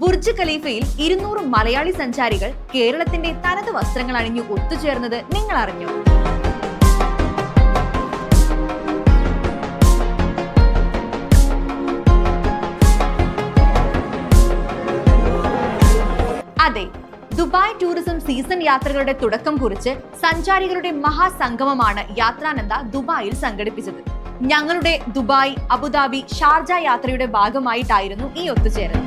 Burj ഖലീഫയിൽ ഇരുന്നൂറ് മലയാളി സഞ്ചാരികൾ കേരളത്തിന്റെ തനത് വസ്ത്രങ്ങൾ അണിഞ്ഞു ഒത്തുചേർന്നത് നിങ്ങൾ അറിഞ്ഞു. അതെ ദുബായ് ടൂറിസം സീസൺ യാത്രകളുടെ തുടക്കം കുറിച്ച് സഞ്ചാരികളുടെ മഹാസംഗമമാണ് യാത്രാനന്ദ ദുബായിൽ സംഘടിപ്പിച്ചത്. ഞങ്ങളുടെ ദുബായ് അബുദാബി ഷാർജ യാത്രയുടെ ഭാഗമായിട്ടായിരുന്നു ഈ ഒത്തുചേരൽ.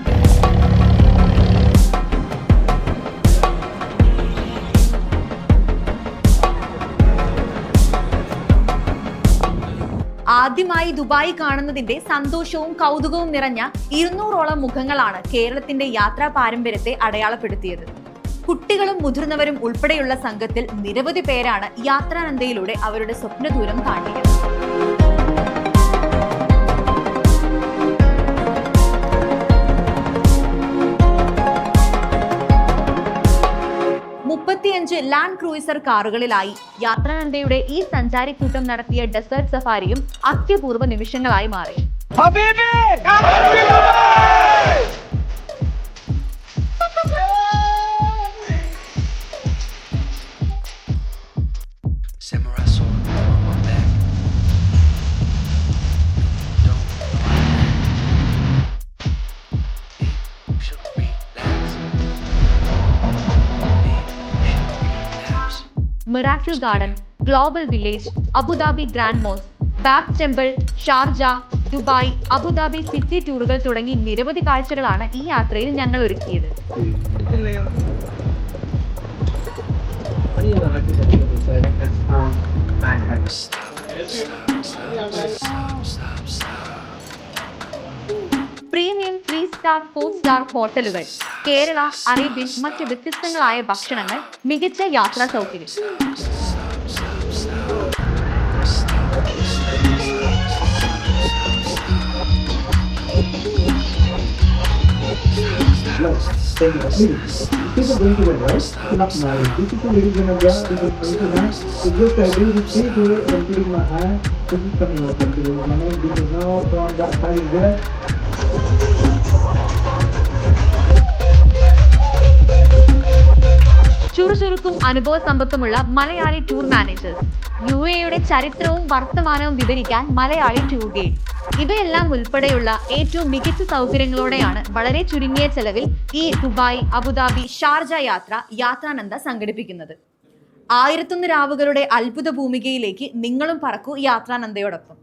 ആദ്യമായി ദുബായ് കാണുന്നതിന്റെ സന്തോഷവും കൗതുകവും നിറഞ്ഞ ഇരുന്നൂറോളം മുഖങ്ങളാണ് കേരളത്തിന്റെ യാത്രാ പാരമ്പര്യത്തെ അടയാളപ്പെടുത്തിയത്. കുട്ടികളും മുതിർന്നവരും ഉൾപ്പെടെയുള്ള സംഘത്തിൽ നിരവധി പേരാണ് യാത്രാനന്ദയിലൂടെ അവരുടെ സ്വപ്നദൂരം താണ്ടിയത് ലാൻഡ് ക്രൂയിസർ കാറുകളിലായി. യാത്രാനന്ദയുടെ ഈ സഞ്ചാരിക്കൂട്ടം നടത്തിയ ഡെസേർട്ട് സഫാരിയും അത്യപൂർവ നിമിഷങ്ങളായി മാറി. Miracle garden global village Abu Dhabi grand mosque back temple Sharjah Dubai Abu Dhabi city ടൂറുകൾ തുടങ്ങി നിരവധി കാഴ്ചകളാണ് ഈ യാത്രയിൽ ഞങ്ങൾ ഒരുക്കിയത്. Premium three star four star ഹോട്ടലുകൾ കേരള അറേബ്യൻ മറ്റ് വ്യത്യസ്തങ്ങളായ ഭക്ഷണങ്ങൾ മികച്ച യാത്രാ സൗകര്യം People going ചുറുചുറുക്കും അനുഭവ സമ്പത്തുമുള്ള മലയാളി ടൂർ മാനേജേഴ്സ് യു എയുടെ ചരിത്രവും വർത്തമാനവും വിവരിക്കാൻ മലയാളി ടൂർ ഗൈഡ് ഇവയെല്ലാം ഉൾപ്പെടെയുള്ള ഏറ്റവും മികച്ച സൗകര്യങ്ങളോടെയാണ് വളരെ ചുരുങ്ങിയ ചെലവിൽ ഈ ദുബായ് അബുദാബി ഷാർജ യാത്ര യാത്രാനന്ദ സംഘടിപ്പിക്കുന്നത്. ആയിരത്തൊന്ന് രാവുകളുടെ അത്ഭുത ഭൂമികയിലേക്ക് നിങ്ങളും പറക്കൂ യാത്രാനന്ദയോടൊപ്പം.